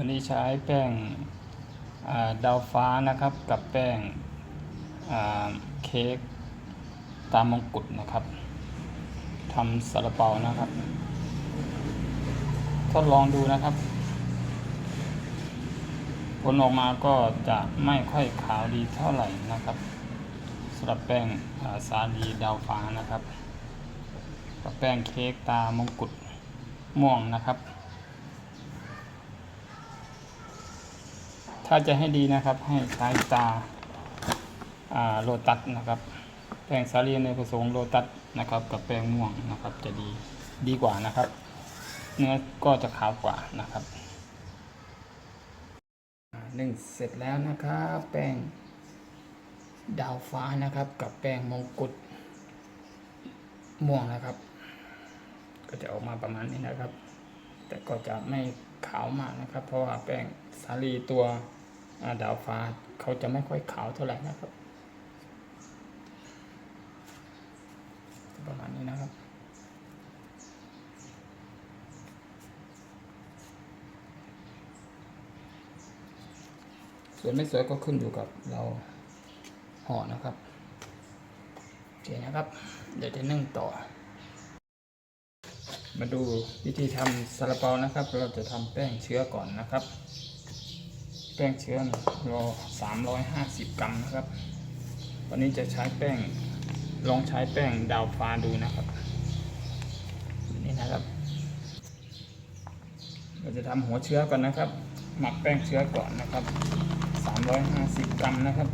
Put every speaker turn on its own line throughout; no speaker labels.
วันนี้ใช้แป้งาดาวฟ้านะครับ กับแป้งเค้กตามมงกุฎนะครับทำซาลาเปานะครับทดลองดูนะครับ ผลออกมาก็จะไม่ค่อยขาวดีเท่าไหร่นะครับสำหรับแป้งาสาลีดาวฟ้านะครับกับแป้งเค้กตามงกุฎม่วงนะครับ ถ้าจะให้ดีนะครับ ให้ใช้ตาโลตัสนะครับแป้งสาลีในผสมโลตัสนะครับ กับแป้งม่วงนะครับ จะดีดีกว่านะครับ เนื้อก็จะขาวกว่านะครับหนึ่งเสร็จแล้วนะครับ แป้งดาวฟ้านะครับ กับแป้งมงกุฎม่วงนะครับ ก็จะออกมาประมาณนี้นะครับ แต่ก็จะไม่ขาวมากนะครับ เพราะว่าแป้งสาลีตัว ดาวฟ้าเขาจะไม่ค่อยขาวเท่าไหร่นะครับ ประมาณนี้นะครับ สวยไม่สวยก็ขึ้นอยู่กับเราห่อนะครับโอเคนะครับ เดี๋ยวจะนึ่งต่อ มาดูวิธีทำซาลาเปานะครับ เราจะทำแป้งเชื้อก่อนนะครับ แป้งเชื้อรอ350 กรัมนะครับ วันนี้จะใช้แป้งลองใช้แป้งดาวฟ้าดูนะครับ นี่นะครับ เราจะทำหัวเชื้อก่อนนะครับ หมักแป้งเชื้อก่อนนะครับ 350 กรัมนะครับ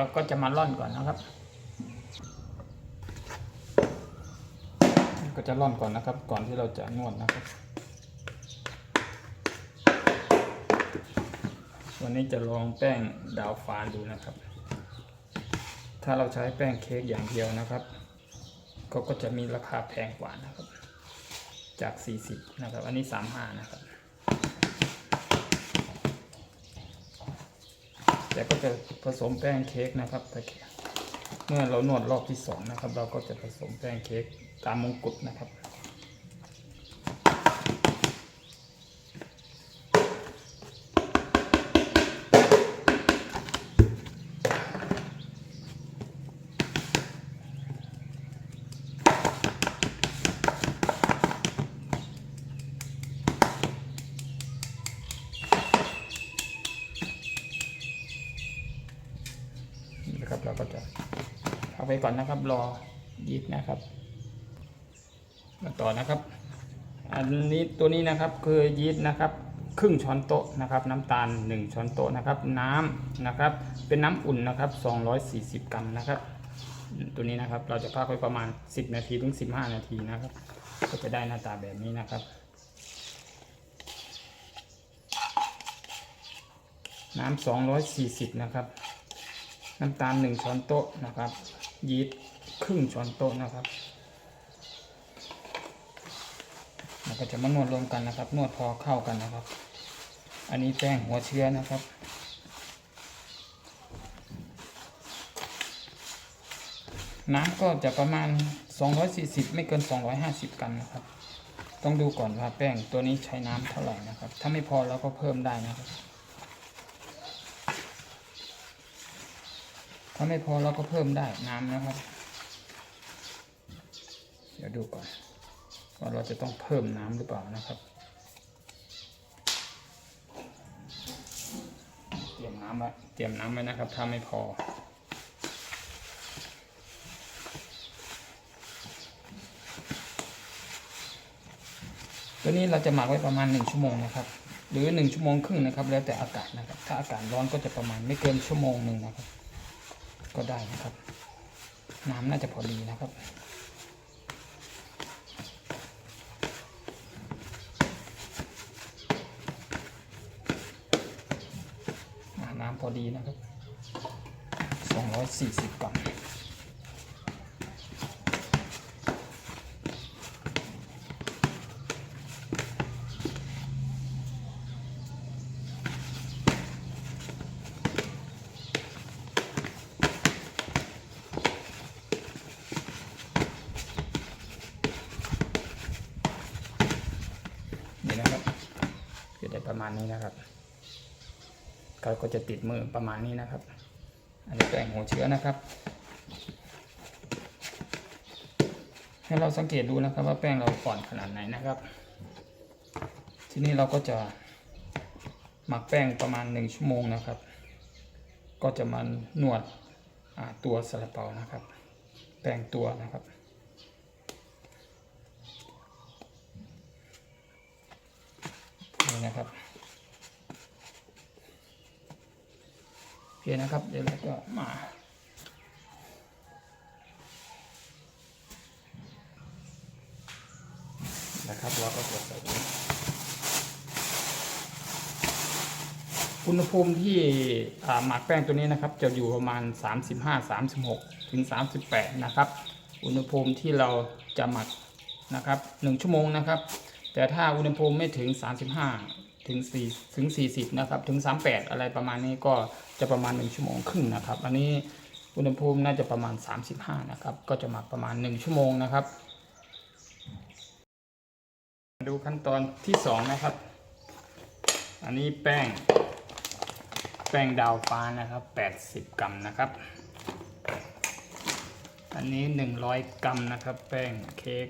เราก็จะมาร่อนก่อนนะครับ ก็จะร่อนก่อนนะครับ ก่อนที่เราจะนวดนะครับ วันนี้จะลองแป้งดาวฟ้าดูนะครับ ถ้าเราใช้แป้งเค้กอย่างเดียวนะครับก็ก็จะมีราคาแพงกว่านะครับ จาก 40 นะครับ อันนี้ 35 นะครับ แต่ก็จะผสมแป้งเค้กนะครับเมื่อเรานวดรอบที่สองนะครับ เราก็จะผสมแป้งเค้กตามมงกุฎนะครับ นี่นะครับเราก็จะเอาไป ก่อนนะครับ รอยีสต์นะครับมาต่อนะครับ อันนี้ตัวนี้นะครับคือยีสต์นะครับครึ่งช้อนโต๊ะนะครับน้ำตาล 1 ช้อนโต๊ะนะครับน้ำนะครับเป็นน้ำอุ่นนะครับ 240 กรัมนะครับ ตัวนี้นะครับเราจะพักไว้ประมาณ 10 นาทีถึง 15 นาทีนะครับ ก็จะได้หน้าตาแบบนี้นะครับน้ำ240 นะครับ น้ำตาล 1 ช้อนโต๊ะนะครับ ยีสต์ครึ่งช้อนโต๊ะนะครับเราก็จะมานวดรวมกันนะครับ นวดพอเข้ากันนะครับ อันนี้แป้งหัวเชื้อนะครับน้ำก็จะประมาณ 240 ไม่เกิน 250กรัมนะครับ ต้องดูก่อนว่าแป้งตัวนี้ใช้น้ำเท่าไหร่นะครับ ถ้าไม่พอเราก็เพิ่มได้นะครับ ถ้าไม่พอเราก็เพิ่มได้น้ำนะครับ เดี๋ยวดูก่อนว่าเราจะต้องเพิ่มน้ำหรือเปล่านะครับเตรียมน้ำไว้เตรียมน้ำไว้นะครับ ถ้าไม่พอตัวนี้เราจะหมักไว้ประมาณ 1 ชั่วโมงนะครับ หรือ 1 ชั่วโมงครึ่งนะครับ แล้วแต่อากาศนะครับ ถ้าอากาศร้อนก็จะประมาณไม่เกินชั่วโมงหนึ่งนะครับ ก็ได้นะครับ น้ำน่าจะพอดีนะครับน้ำพอดีนะครับ 240กรัม ประ มาณนี้นะครับเขาก็จะติดมือประมาณนี้นะครับ อันนี้แป้งหัวเชื้อนะครับ ให้เราสังเกตดูนะครับว่าแป้งเราก่อนขนาดไหนนะครับ ทีนี้เราก็จะหมักแป้งประมาณ 1 ชั่วโมงนะครับ ก็จะมานวดตัวซาลาเปานะครับ แป้งตัวนะครับนี่นะครับโอเค นะครับ เดี๋ยวเราก็มานะครับเราก็กดใส่ถุงอุณหภูมิที่อ่าหมักแป้งตัวนี้นะครับ จะอยู่ประมาณ 35 36 ถึง 38 นะครับ อุณหภูมิที่เราจะหมักนะครับ 1 ชั่วโมงนะครับ แต่ถ้าอุณหภูมิไม่ถึง 35 ถึง4ถึง 40 นะครับ ถึง 38 อะไรประมาณนี้ก็จะประมาณ 1 ชั่วโมงครึ่งนะครับ อันนี้อุณหภูมิน่าจะประมาณ 35 นะครับ ก็จะหมักประมาณ 1 ชั่วโมงนะครับ ดูขั้นตอนที่ 2 นะครับ อันนี้แป้ง แป้งดาวฟ้านะครับ 80 กรัมนะครับ อันนี้ 100 กรัมนะครับ แป้งเค้ก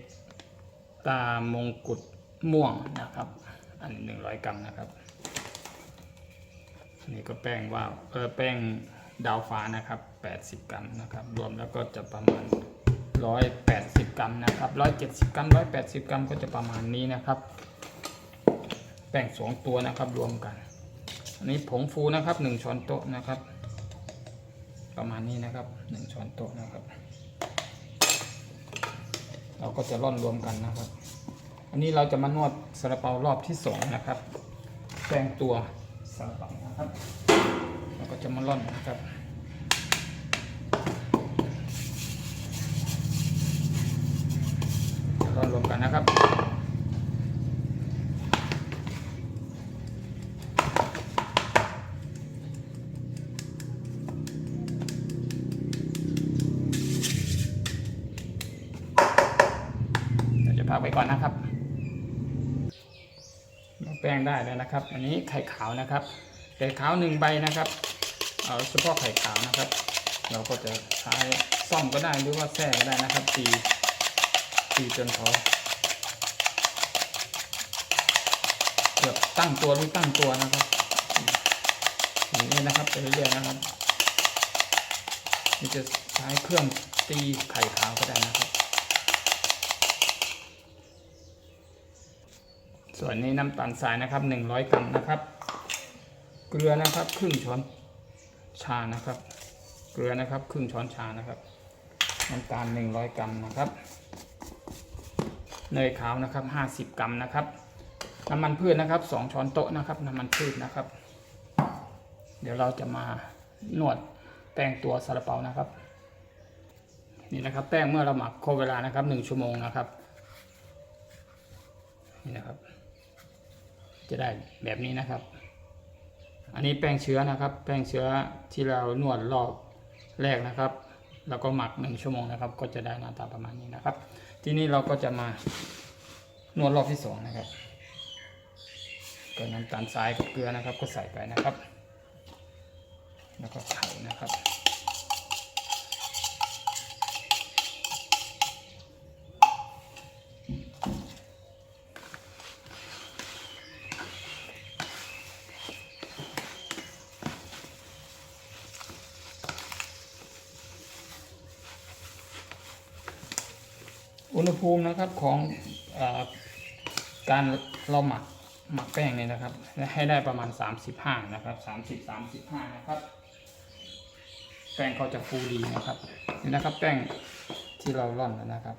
ตามงกุฎม่วงนะครับ อันนี้100กรัมนะครับอันนี้ก็แป้งว่าวเออแป้งดาวฟ้านะครับ80กรัมนะครับ รวมแล้วก็จะประมาณ180กรัมนะครับ170กรัม180กรัมก็จะประมาณนี้นะครับ แป้งสองตัวนะครับรวมกัน อันนี้ผงฟูนะครับ1ช้อนโต๊ะนะครับ ประมาณนี้นะครับ1ช้อนโต๊ะนะครับ เราก็จะร่อนรวมกันนะครับ อันนี้เราจะมานวดซาลาเปารอบที่สองนะครับแปลงตัวซาลาเปานะครับ เราก็จะมาล่อนนะครับล่อนรวมกันนะครับ ได้แล้วนะครับ อันนี้ไข่ขาวนะครับ ไข่ขาวหนึ่งใบนะครับ เอาเฉพาะไข่ขาวนะครับ เราก็จะใช้ซ่อมก็ได้หรือว่าแส้ก็ได้นะครับตีตีจนเขาเกือบตั้งตัวหรือตั้งตัวนะครับอย่างนี้นะครับไปเรื่อยๆนะครับนี่จะใช้เครื่องตีไข่ขาวก็ได้นะครับ ส่วนนี้น้ำตาลทรายนะครับ 100 กรัมนะครับ เกลือนะครับ ครึ่งช้อนชานะครับ เกลือนะครับ ครึ่งช้อนชานะครับ น้ำตาล 100 กรัมนะครับ เนยขาวนะครับ 50 กรัมนะครับ น้ำมันพืชนะครับ 2 ช้อนโต๊ะนะครับ น้ำมันพืชนะครับ เดี๋ยวเราจะมานวดแป้งตัวซาลาเปานะครับ นี่นะครับ แป้งเมื่อเราหมักครบเวลานะครับ 1 ชั่วโมงนะครับนี่นะครับ จะได้แบบนี้นะครับ อันนี้แป้งเชื้อนะครับ แป้งเชื้อที่เรานวดรอบแรกนะครับ แล้วก็หมักหนึ่งชั่วโมงนะครับ ก็จะได้หน้าตาประมาณนี้นะครับ ทีนี้เราก็จะมานวดรอบที่สองนะครับก็น้ำตาลทรายกับเกลือนะครับ ก็ใส่ไปนะครับ แล้วก็ไข่นะครับ อุณหภูมินะครับของอการเราหมักหมักแป้งเนี่ยนะครับ ให้ได้ประมาณ 35 นะครับ 30 35 นะครับ แป้งเขาจะฟูดีนะครับนี่นะครับ แป้งที่เราร่อนแล้วนะครับ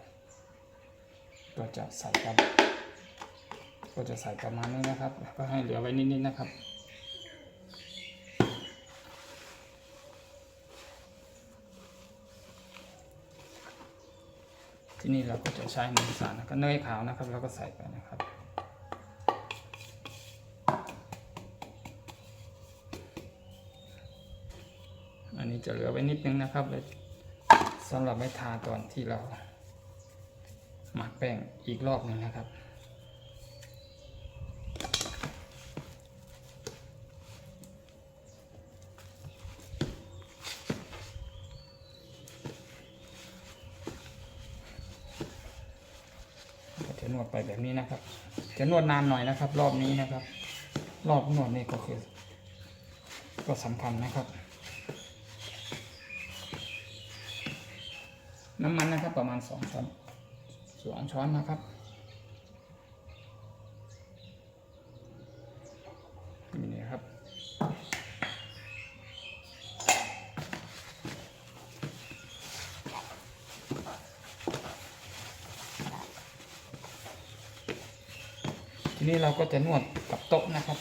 ก็จะใส่ครับ ก็จะใส่ประมาณนี้นะครับ ก็ให้เหลือไว้นิดๆนะครับ ที่นี่เราก็จะใช้เนยสารแล้วก็เนยขาวนะครับแล้วก็ใส่ไปนะครับ อันนี้จะเหลือไว้นิดนึงนะครับเลยสำหรับไว้ทาตอนที่เราหมักแป้งอีกรอบหนึ่งนะครับ ไปแบบนี้นะครับ จะนวดนานหน่อยนะครับ รอบนี้นะครับ รอบนวดนี่ก็คือ ก็สำคัญนะครับ น้ำมันนะครับประมาณสองช้อนสองช้อนนะครับนี่นะครับ ทีนี้เราก็จะนวดกับโต๊ะนะครับ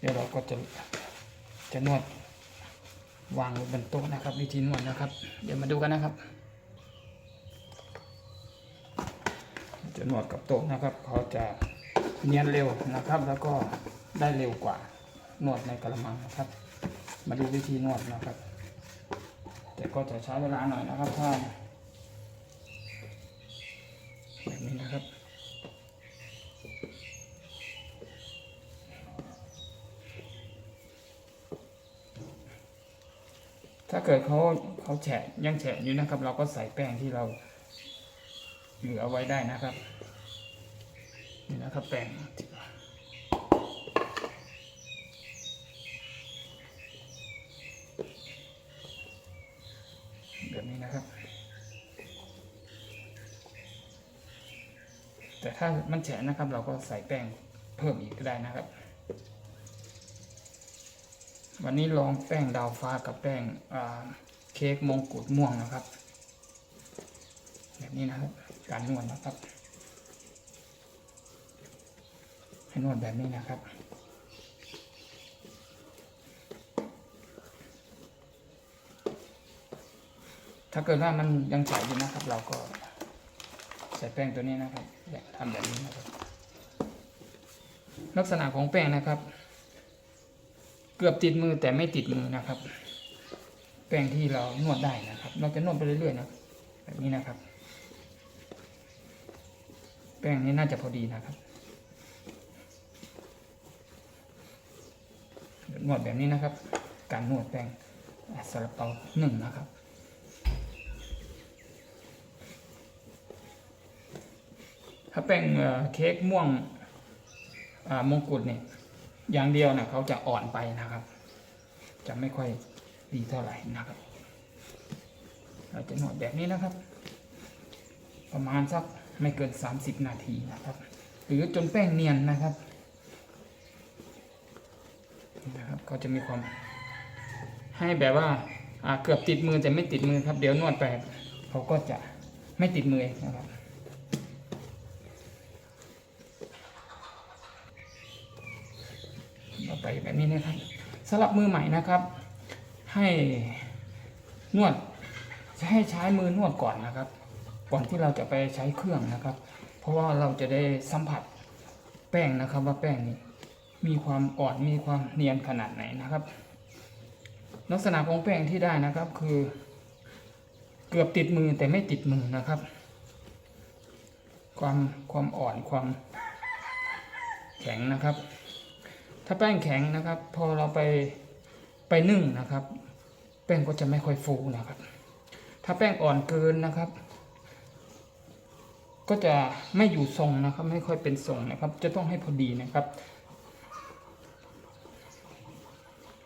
เดี๋ยวเราก็จะจะนวดวางไว้บนโต๊ะนะครับ วิธีนวดนะครับ เดี๋ยวมาดูกันนะครับ จะนวดกับโต๊ะนะครับเขาจะเนียนเร็วนะครับ แล้วก็ได้เร็วกว่านวดในกระมังนะครับ มาดูวิธีนวดนะครับ แต่ก็จะใช้เวลาหน่อยนะครับถ้าแบบนี้นะครับ ถ้าเกิดเขาเขาแฉะยังแฉะอยู่นะครับ เราก็ใส่แป้งที่เราเหลือไว้ได้นะครับนี่นะครับแป้งแบบนี้นะครับ แต่ถ้ามันแฉะนะครับ เราก็ใส่แป้งเพิ่มอีกก็ได้นะครับ วันนี้ลองแป้งดาวฟ้ากับแป้งเค้กมงกุฎม่วงนะครับ แบบนี้นะครับ การนวดนะครับ ให้นวดแบบนี้นะครับถ้าเกิดว่ามันยังใสอยู่นะครับ เราก็ใส่แป้งตัวนี้นะครับแบบทำแบบนี้นะครับ ลักษณะของแป้งนะครับ กือบติดมือแต่ไม่ติดมือนะครับ แป้งที่เรานวดได้นะครับ เราจะนวดไปเรื่อยๆนะแบบนี้นะครับ แป้งนี้น่าจะพอดีนะครับนวดแบบนี้นะครับ การนวดแป้งซาลาเปาหนึ่งนะครับถ้าแป้งเค้กม่วงมงกุฎเนี่ย อย่างเดียวนะเขาจะอ่อนไปนะครับ จะไม่ค่อยดีเท่าไหร่นะครับ เราจะนวดแบบนี้นะครับ ประมาณสักไม่เกิน 30 นาทีนะครับ หรือจนแป้งเนียนนะครับนะครับก็จะมีความให้แบบว่าเกือบติดมือแต่ไม่ติดมือครับ เดี๋ยวนวดไปเขาก็จะไม่ติดมือนะครับ ต่อ ไปแบบนี้นะครับสำหรับมือใหม่นะครับ ให้นวดจะให้ใช้มือนวดก่อนนะครับ ก่อนที่เราจะไปใช้เครื่องนะครับ เพราะว่าเราจะได้สัมผัสแป้งนะครับว่าแป้งนี้มีความอ่อนมีความเนียนขนาดไหนนะครับ ลักษณะของแป้งที่ได้นะครับคือ เกือบติดมือแต่ไม่ติดมือนะครับ ความความอ่อนความแข็งนะครับ ถ้าแป้งแข็งนะครับ พอเราไปไปนึ่งนะครับ แป้งก็จะไม่ค่อยฟูนะครับ ถ้าแป้งอ่อนเกินนะครับ ก็จะไม่อยู่ทรงนะครับ ไม่ค่อยเป็นทรงนะครับ จะต้องให้พอดีนะครับ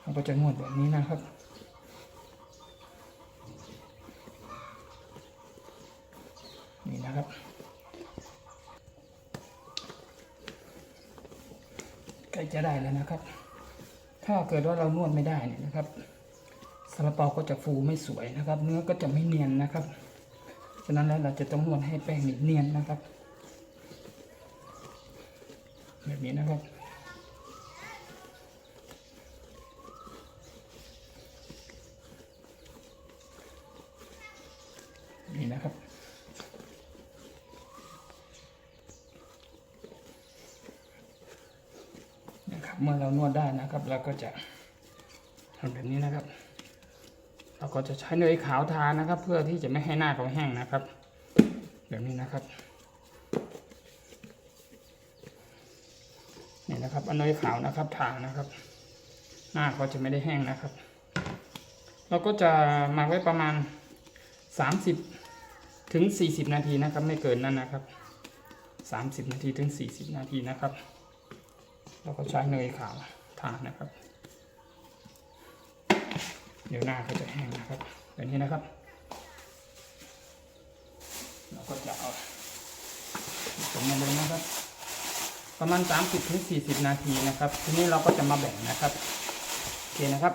เราก็จะนวดแบบนี้นะครับ นี่นะครับ ใกล้ จะได้แล้วนะครับ ถ้าเกิดว่าเรานวดไม่ได้เนี่ยนะครับซาลาเปาก็จะฟูไม่สวยนะครับ เนื้อก็จะไม่เนียนนะครับฉะนั้นแล้วเราจะต้องนวดให้แป้งนี่เนียนนะครับ แบบนี้นะครับนี่นะครับ นะครับ เมื่อเรานวดได้นะครับ เราก็จะทำแบบนี้นะครับ เราก็จะใช้เนยขาวทานะครับ เพื่อที่จะไม่ให้หน้าเขาแห้งนะครับ แบบนี้นะครับนี่นะครับเอาเนยขาวนะครับทานะครับ หน้าเขาจะไม่ได้แห้งนะครับ เราก็จะหมาไว้ประมาณ 30ถึง40 นาทีนะครับ ไม่เกินนั้นนะครับ 30 นาทีถึง 40 นาทีนะครับ แล้วก็ใช้เนยขาวทานะครับ เดี๋ยวหน้าก็จะแห้งนะครับแบบนี้นะครับ เราก็จะเอาผสมมาเลยนะครับ ประมาณ 30ถึง40 นาทีนะครับ ทีนี้เราก็จะมาแบ่งนะครับ โอเคนะครับ